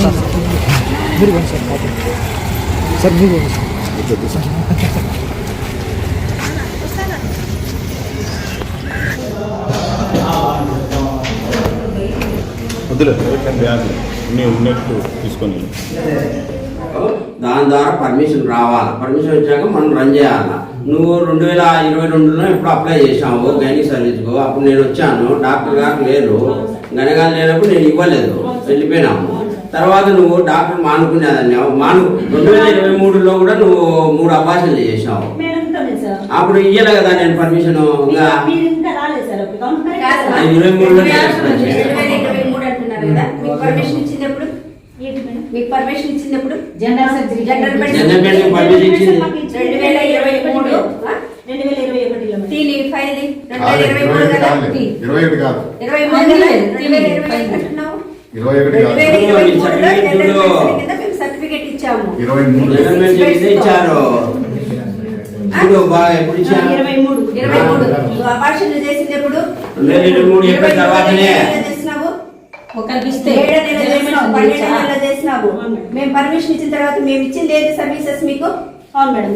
Sir sir మీరు sir sir మీరు sir వద్దులే. నేను ఉన్నట్టు తీసుకొని. దాని ద్వారా పర్మిషన్ రావాలి. పర్మిషన్ వచ్చాక మనం రన్ చేయాలి? నువ్వు రెండు వేల ఇరవై రెండులో ఇప్పుడు అప్లై చేసావు గైనిక్ సర్వీస్కు అప్పుడు నేను వచ్చాను డాక్టర్ గారు లేరు. గనగాలు లేనప్పుడు నేను ఇవ్వలేదు. వెళ్ళిపోయినాము. తర్వాత నువ్వు డాక్టర్ మానుకునేదాన్ని మాను. రెండు వేల ఇరవై మూడులో కూడా నువ్వు మూడు అభాషణలు చేసావు అప్పుడు ఇయ్యలే కదా నేను పర్మిషన్ ఇరవై మూడులో మూడు? మీకు permission general surgery general permission ఇచ్చింది రెండు వేల ఇరవై మూడు. ఆ? రెండు వేల ఇరవై ఒకటిలో మేడం. ఫైల్. ఇరవై ఒకటి కాదు? ఇరవై మూడు ఇరవై ఒకటి సర్టిఫికెట్ ఇచ్చాము. ఇరవై మూడు. ఇచ్చారు. ఇప్పుడు బాగా ఎప్పుడు ఇచ్చారు? ఇరవై మూడు. ఇరవై మూడు. నువ్వు అపార్షన్ చేసింది ఎప్పుడు? రెండు వేల ఇరవై మూడు ఇరవై ఎప్పుడు తర్వాతనే. ఏడు నెలలు చేసినావు? మేము పర్మిషన్ ఇచ్చిన తర్వాత మేము ఇచ్చింది ఏది సర్వీసెస్ మీకు? అవును మేడం.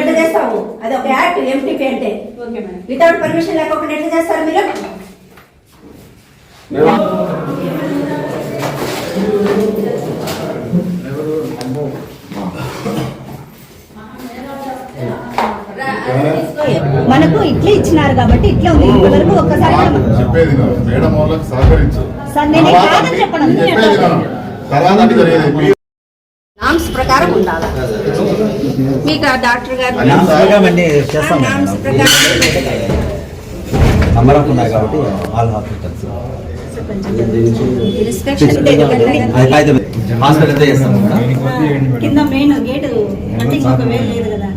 ఎట్లా చేస్తావు అది ఒక యాక్ట్ ఎంటీపీ అంటే. Okay madam. వితౌట్ పర్మిషన్ లేకుండా ఎట్లా చేస్తారు మీరు? మనకు ఇట్లా ఇచ్చినారు కాబట్టి ఇట్లా ఉంది. ఒక్కసారి చెప్పేది. మేడం వాళ్ళకి సహకరించు. సార్, నేను కాదని. తర్వాత నామ్స్ ప్రకారం ఉండాలి? మీకు ఆ డాక్టర్ గారు నామ్స్. ప్రకారం కాబట్టి ఆల్ హాస్పిటల్స్. హాస్పిటల్ కింద మెయిన్ గేట్ అంటే ఇంకొక వేలు లేదు కదా.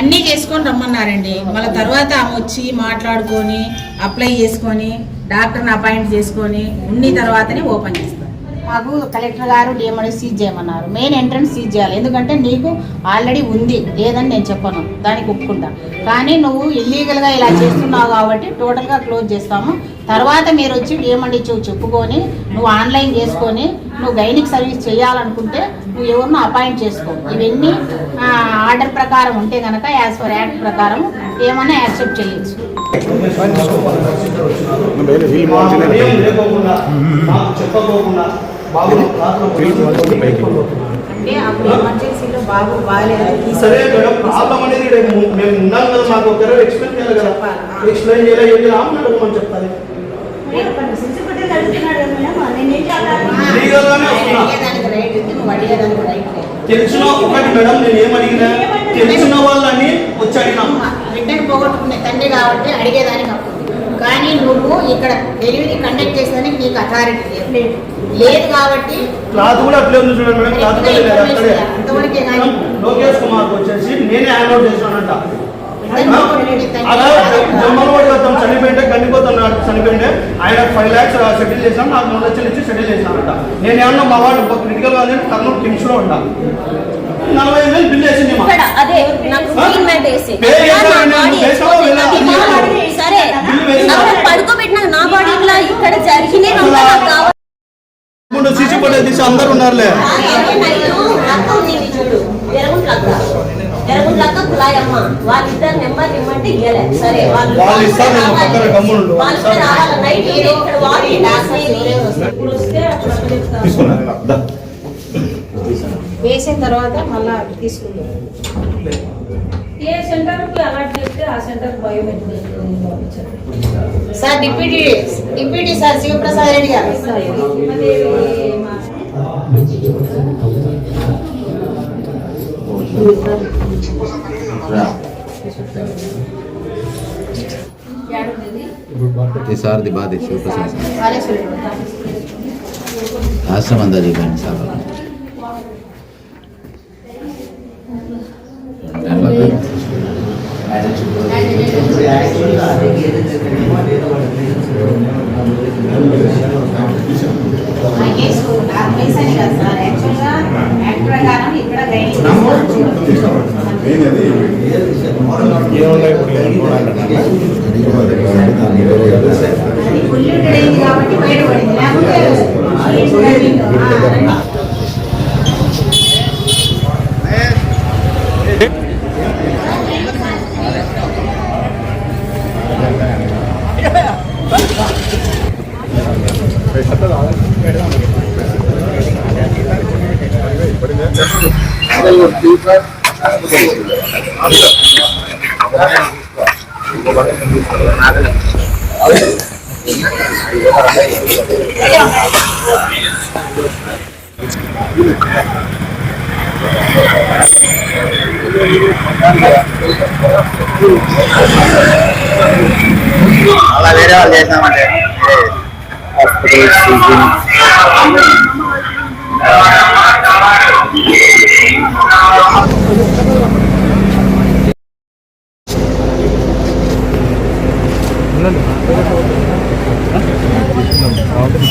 అన్నీ చేసుకొని రమ్మన్నారండి. మళ్ళీ తర్వాత ఆమె వచ్చి మాట్లాడుకొని అప్లై చేసుకొని డాక్టర్ని అపాయింట్ చేసుకొని ఉన్ని తర్వాతనే ఓపెన్ చేస్తారు. మాకు కలెక్టర్ గారు డిఎండి సీజ్ చేయమన్నారు. మెయిన్ ఎంట్రన్స్ సీజ్ చేయాలి. ఎందుకంటే నీకు ఆల్రెడీ ఉంది. లేదని నేను చెప్పను. దానికి ఒప్పుకుంటా. కానీ నువ్వు ఇల్లీగల్గా ఇలా చేస్తున్నావు కాబట్టి టోటల్గా క్లోజ్ చేస్తాము. తర్వాత మీరు వచ్చి డిఎండి చెప్పుకొని నువ్వు ఆన్లైన్ చేసుకొని నువ్వు గైనిక్ సర్వీస్ చేయాలనుకుంటే నువ్వు ఎవరినో అపాయింట్ చేసుకో. ఇవన్నీ ఆర్డర్ ప్రకారం ఉంటే కనుక యాజ్ పర్ యాక్ట్ ప్రకారం ఏమన్నా యాక్సెప్ట్ చేయొచ్చు. బాబు రాత్రి అంటే అప్పుడు ఎమర్జెన్సీలో బాబు బాగాలేదు. సరే మేడం ప్రాబ్లం అనేది ఇక్కడ మేము- మేము ఉన్నాం కదా మాకు ఒకరు ఎక్స్ప్లెయిన్ చేయాలి కదా. చెప్పాలి. ఎక్స్ప్లెయిన్ చేయాలి ఏం చేయాలి? ఆమె అడగమని చెప్తాను తెలిసిన ఒకటి మేడం నేను ఏం అడిగినా తెలిసిన వాళ్ళని వచ్చి అడిగినా బిడ్డను పోగొట్టుకునే తండ్రి కాబట్టి అడిగేదానికి కానీ నువ్వు ఇక్కడ డెలివరీ కండక్ట్ చేసేదానికి నీకు అథారిటీ లేదు. లేదు. కాబట్టి క్లాత్ కూడా అట్లే ఉంది చూడండి మేడం క్లాత్ అంతవరకే కానీ లోకేష్ కుమార్ వచ్చేసి నేనే హ్యాండ్ అవుట్ చేశానంట. అలా జమ్మలవాడి వద్దాం చనిపోయింటే గండిపోతున్నాడు చనిపోయింటే ఆయన ఫైవ్ ల్యాక్స్ సెటిల్ చేశాను నాకు మూడు లక్షలు ఇచ్చి సెటిల్ చేశానంట. నేను ఏమన్నా మా వాడు క్రిటికల్గా కర్నూలు కిమ్స్లో ఉంటా. నలభై ఐదు వేలు బిల్ వేసింది నా బాడీ సరే పడుకోబెట్టిన నా ఇక్కడ సీసీ తీసి అందరు ఉన్నారులే. అదే కులాయమ్మ వాళ్ళిద్దరు నెంబర్ ఇవ్వమంటే సరే వాళ్ళు వేసిన తర్వాత మళ్ళా తీసుకుందాం ఏ సెంటర్కి అలాట్ చేస్తే ఆ centre biometric sir deputy deputy sir Shivaprasad Reddy గారు సార్ది బాధ శివప్రసాద్ సార్ ఆశ్రమం చెప్పండి సార్. ఇక్కడ గైడ్ మెయిన్ అది ఏమున్నాయి ఇప్పుడు ఈయన చూడాలన్నా? అది పొల్యూటెడ్ అయింది కాబట్టి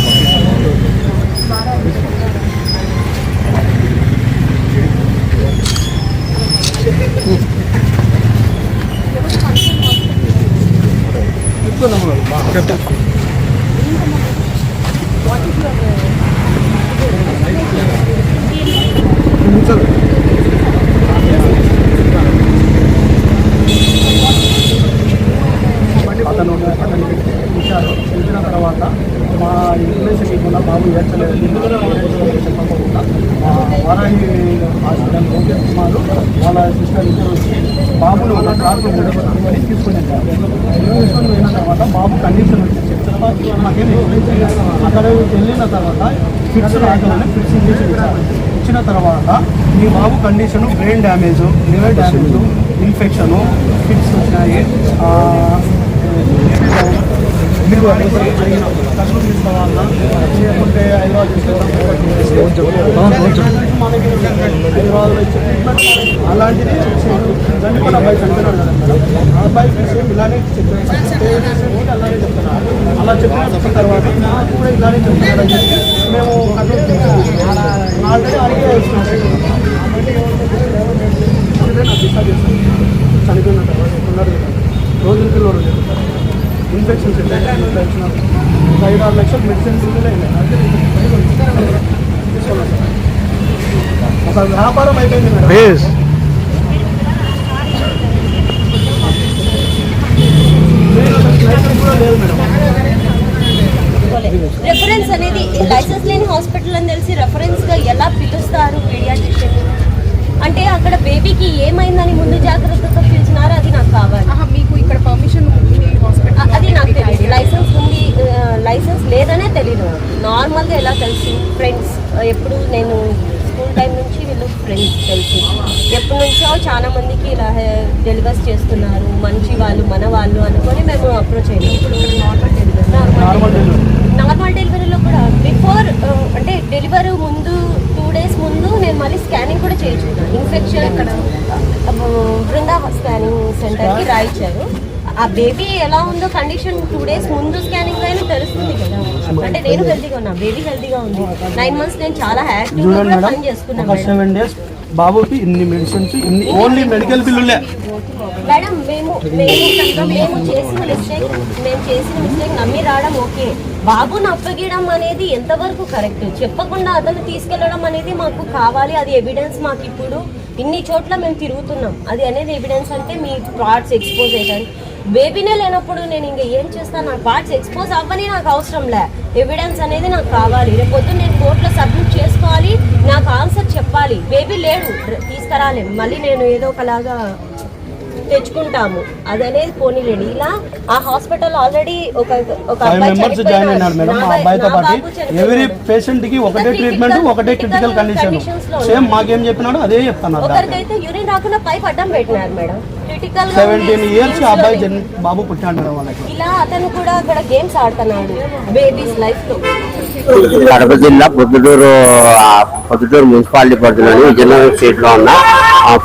బయటపడింది లేకపోతే ఆ, అతను అతను ఇచ్చారు. ఇచ్చిన తర్వాత మా ఇన్ఫ్లుయెన్స్కి కూడా బాబు ఏర్చలేదు చెప్పకుండా మా వారాహి హాస్పిటల్ రోగి కుమారు వాళ్ళ సిస్టర్ ఇద్దరు వచ్చి బాబును ఒక కార్కు ముడగొట్టుకొని తీసుకుని తీసుకొని వెళ్ళిన తర్వాత బాబు కండిషన్ వచ్చింది అక్కడ వెళ్ళిన తర్వాత ఫిక్స్ రాగానే ఫిట్స్ చేసి ఇచ్చిన తర్వాత మీ బాబు condition brain damage liver damage infection fits వచ్చినాయి. తీసుకోవాలన్నా హైదరాబాద్ మనకి హైదరాబాద్లో ఇచ్చే చనిపోయిన అబ్బాయి చనిపోయినాడు ఆ అబ్బాయి సేమ్ ఇలానే చెప్పారు అలానే అలా చెప్పిన తర్వాత నాకు కూడా ఇలానే చెప్తున్నాడు అని చెప్పి మేము కంట్రోల్ ఆల్రెడీ అడిగే వచ్చినాం నాకు డిస్టర్బ్ చేస్తాను చనిపోయిన తర్వాత ఒక ఐదు ఆరు లక్షలు మెడిసిన్స్ ఒక వ్యాపారం అయిపోయింది మేడం లైసెన్స్ కూడా లేదు మేడం రెఫరెన్స్ అనేది లైసెన్స్ లేని హాస్పిటల్ అని తెలిసి రెఫరెన్స్గా ఎలా పిలుస్తారు పీడియాట్రిషియన్ అంటే అక్కడ బేబీకి ఏమైందని ముందు జాగ్రత్తతో పిలిచినారో? అది నాకు కావాలి. మీకు ఇక్కడ పర్మిషన్ ఉంది అ- అది నాకు తెలియదు లైసెన్స్ ఉంది లైసెన్స్ లేదనే తెలీదు. నార్మల్గా ఎలా తెలుసు? ఫ్రెండ్స్ ఎప్పుడు నేను స్కూల్ టైం నుంచి వీళ్ళు ఫ్రెండ్స్ తెలుసు. ఎప్పటి నుంచో చాలా మందికి ఇలా డెలివర్స్ చేస్తున్నారు. మంచి వాళ్ళు మన వాళ్ళు అనుకొని మేము అప్రోచ్ అయ్యాము ఇప్పుడు normal delivery normal delivery normal డెలివరీలో కూడా బిఫోర్ అంటే డెలివరీ ముందు టూ డేస్ ముందు నేను మళ్ళీ స్కానింగ్ కూడా చేయించుకున్నాను ఇన్ఫెక్షన్ ఇక్కడ బృందా స్కానింగ్ సెంటర్కి రాయించారు. ఆ బేబీ ఎలా ఉందో కండిషన్ టూ డేస్ ముందు స్కానింగ్ అయినా తెలుస్తుంది కదా. అంటే నేను హెల్తీగా ఉన్నా బేబీ హెల్తీగా ఉంది. నైన్ మంత్స్ నేను చాలా హ్యాపీగా పని చేసుకున్నాను బాబుకి ఇన్ని మెడిసిన్స్ ఇన్ని ఓన్లీ మెడికల్ బిల్లులే మేడం మేము మేము మేము చేసిన మిస్టేక్ మేము చేసిన మిస్టేక్ నమ్మి రావడం ఓకే. బాబుని అప్పగియడం అనేది ఎంతవరకు కరెక్ట్ చెప్పకుండా అతను తీసుకెళ్ళడం అనేది మాకు కావాలి. అది ఎవిడెన్స్ మాకు ఇప్పుడు. ఇన్ని చోట్ల మేము తిరుగుతున్నాం. అది అనేది ఎవిడెన్స్ అంటే మీ పార్ట్స్ ఎక్స్పోజ్ అయ్యారు బేబీనే లేనప్పుడు నేను ఇంకా ఏం చేస్తాను నా పార్ట్స్ ఎక్స్పోజ్ అవ్వని నాకు అవసరం లే. ఎవిడెన్స్ అనేది నాకు కావాలి. రేపు పొద్దున్న నేను కోర్టులో సబ్మిట్ చేసుకోవాలి. నాకు ఆన్సర్ చెప్పాలి. బేబీ లేడు. తీసుకురాలేం. మళ్ళీ నేను ఏదో ఒకలాగా తెచ్చుకుంటాము. అది అనేది పోనీలేండి. ఇలా ఆ హాస్పిటల్ ఆల్రెడీ ఒక ఒక ఫైవ్ మెంబర్స్. జాయిన్ అయినారు మేడం. మా అబ్బాయితో పాటు. ఎవరీ పేషెంట్కి ఒకటే ట్రీట్మెంట్ ఒకటే క్రిటికల్ కండిషన్ సేమ్. మాకేం చెప్పినాడు అదే చెప్తున్నారు డాక్టర్. ఒకరికైతే యూరిన్ రాకుండా పైప్ అడ్డం పెట్టినారు మేడం. క్రిటికల్ సెవెంటీన్ ఇయర్స్ అబ్బాయి జన్ బాబు పుట్టాడు మేడం వాళ్ళకి. ఇలా అతను కూడా అక్కడ గేమ్స్ ఆడుతున్నాడు. బేబీస్ లైఫ్లో. కడప జిల్లా పొద్దుటూరు ఆ, పొద్దుటూరు మున్సిపాలిటీ పరిధిలోని విజయనగరం స్ట్రీట్లో ఉన్న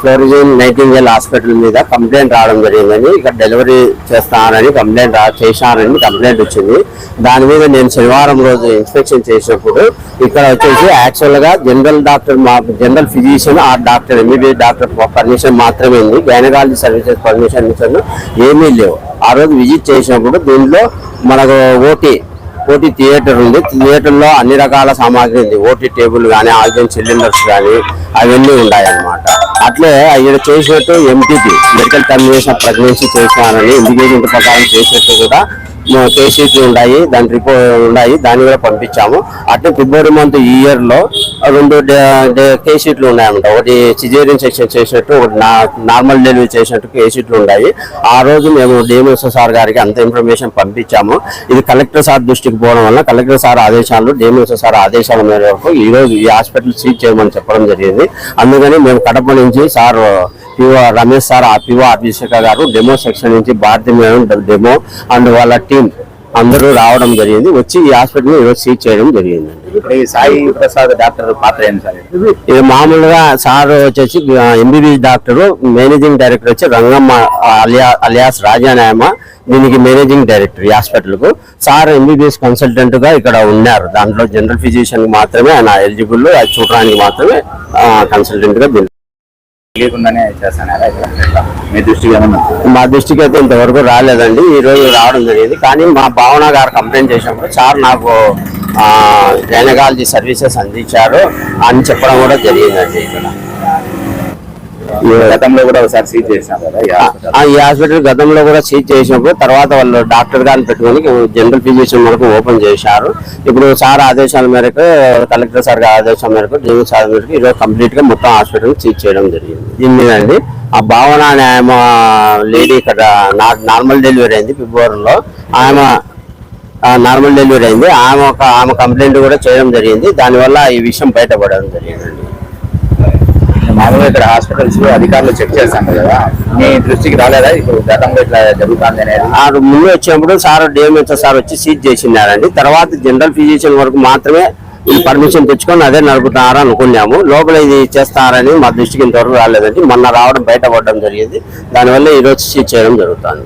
ఫ్లోరిజన్ నైటింగేల్ హాస్పిటల్ మీద కంప్లైంట్ రావడం జరిగిందని ఇక్కడ డెలివరీ చేస్తానని కంప్లైంట్ చేశానని కంప్లైంట్ వచ్చింది. దాని మీద నేను శనివారం రోజు ఇన్స్పెక్షన్ చేసినప్పుడు ఇక్కడ వచ్చేసి యాక్చువల్గా జనరల్ డాక్టర్ మా జనరల్ ఫిజిషియన్ ఆ డాక్టర్ ఎంబీబీఎస్ డాక్టర్ పర్మిషన్ మాత్రమే ఉంది. గైనకాలజీ సర్వీసెస్ పర్మిషన్ ఏమీ లేవు. ఆ రోజు విజిట్ చేసినప్పుడు దీంట్లో మనకు ఓటీ ఓటీ థియేటర్ ఉంది. థియేటర్లో అన్ని రకాల సామాగ్రి ఉంది. ఓటీ టేబుల్ కానీ ఆక్సిజన్ సిలిండర్స్ కానీ అవన్నీ ఉన్నాయన్నమాట అట్లే ఆయన చేసినట్టు ఎంపీకి మెడికల్ టర్మినేషన్ ప్రెగ్నెన్సీ చేసినారని ఇండికేషన్ ప్రకారం చేసినట్టు కూడా కేసీపీ ఉన్నాయి దాని రిపోర్ట్ ఉన్నాయి దాన్ని కూడా పంపించాము. అట్లే ఫిబ్రవరి మంత్ ఈ ఇయర్లో రెండు కేసీట్లు ఉన్నాయన్నమాట ఒకటి సిజేరియన్ సెక్షన్ చేసినట్టు ఒకటి నార్మల్ డెలివరీ చేసినట్టు కేసీట్లు ఉన్నాయి. ఆ రోజు మేము డిఎంఎస్ఓ సార్ గారికి అంత ఇన్ఫర్మేషన్ పంపించాము. ఇది కలెక్టర్ సార్ దృష్టికి పోవడం వల్ల కలెక్టర్ సార్ ఆదేశాలు డిఎంఎస్ఓ సార్ ఆదేశాల మేరకు ఈ రోజు ఈ హాస్పిటల్ సీజ్ చేయమని చెప్పడం జరిగింది. అందుకని మేము కడప నుంచి సార్ పిఓ రమేష్ సార్ ఆ పిఓ అభిషేక గారు డెమో సెక్షన్ నుంచి భారతీయ డెమో అండ్ వాళ్ళ టీం అందరూ రావడం జరిగింది. వచ్చి ఈ హాస్పిటల్ ఈరోజు సీజ్ చేయడం జరిగిందండి ఇప్పుడు ఈ సాయి ప్రసాద్ డాక్టర్ పాత్ర ఏంటి సార్? ఇది? మామూలుగా సార్ వచ్చేసి ఎంబీబీఎస్ డాక్టర్ మేనేజింగ్ డైరెక్టర్ వచ్చి రంగమ్మ అలియా అలియాస్ రాజానాయమ దీనికి మేనేజింగ్ డైరెక్టర్ ఈ హాస్పిటల్కు సార్ ఎంబీబీఎస్ కన్సల్టెంట్గా ఇక్కడ ఉన్నారు. దాంట్లో జనరల్ ఫిజిషియన్ మాత్రమే ఆయన ఎలిజిబుల్ అది చూడడానికి మాత్రమే కన్సల్టెంట్గా దీన్ని తెలియకుండానే చేస్తాను మీ మా దృష్టికి అయితే ఇంతవరకు రాలేదండి. ఈ రోజు రావడం జరిగింది. కానీ మా భావన గారు కంప్లైంట్ చేసినప్పుడు సార్ నాకు గైనకాలజీ సర్వీసెస్ అందించారు అని చెప్పడం కూడా జరిగిందండి ఇక్కడ. గతంలో కూడా ఒకసారి సీజ్ చేసినాం కదా ఈ హాస్పిటల్. గతంలో కూడా సీజ్ చేసినప్పుడు తర్వాత వాళ్ళు డాక్టర్ గారిని పెట్టుకొని జనరల్ ఫిజిషియన్ వరకు ఓపెన్ చేశారు. ఇప్పుడు సార్ ఆదేశాల మేరకు కలెక్టర్ సార్ గారి ఆదేశాల మేరకు జగన్ సార్ మేరకు ఈరోజు కంప్లీట్గా మొత్తం హాస్పిటల్ సీజ్ చేయడం జరిగింది. దీని మీద అండి ఆ భావన అనే ఆమె లేడీ ఇక్కడ నార్మల్ డెలివరీ అయింది ఫిబ్రవరిలో. ఆమె నార్మల్ డెలివరీ అయింది. ఆమె ఒక ఆమె కంప్లైంట్ కూడా చేయడం జరిగింది. దానివల్ల ఈ విషయం బయటపడడం జరిగిందండి. మామూలుగా ఇక్కడ హాస్పిటల్స్ అధికారులు చెక్ చేస్తాను కదా. మీ దృష్టికి రాలేదా? ఇప్పుడు గతంలో ఇట్లా జరుగుతుంది అనేది? ఆ ముందు వచ్చినప్పుడు సార్ డిఎంహెచ్ఓ సార్ వచ్చి సీజ్ చేసినారండి తర్వాత జనరల్ ఫిజిషియన్ వరకు మాత్రమే పర్మిషన్ తెచ్చుకొని అదే నడుపుతారా అనుకున్నాము. లోపల ఇది చేస్తారని మా దృష్టికి ఇంతవరకు రాలేదండి. మొన్న రావడం బయటపడడం జరిగింది. దానివల్ల ఈ రోజు సీజ్ చేయడం జరుగుతుంది.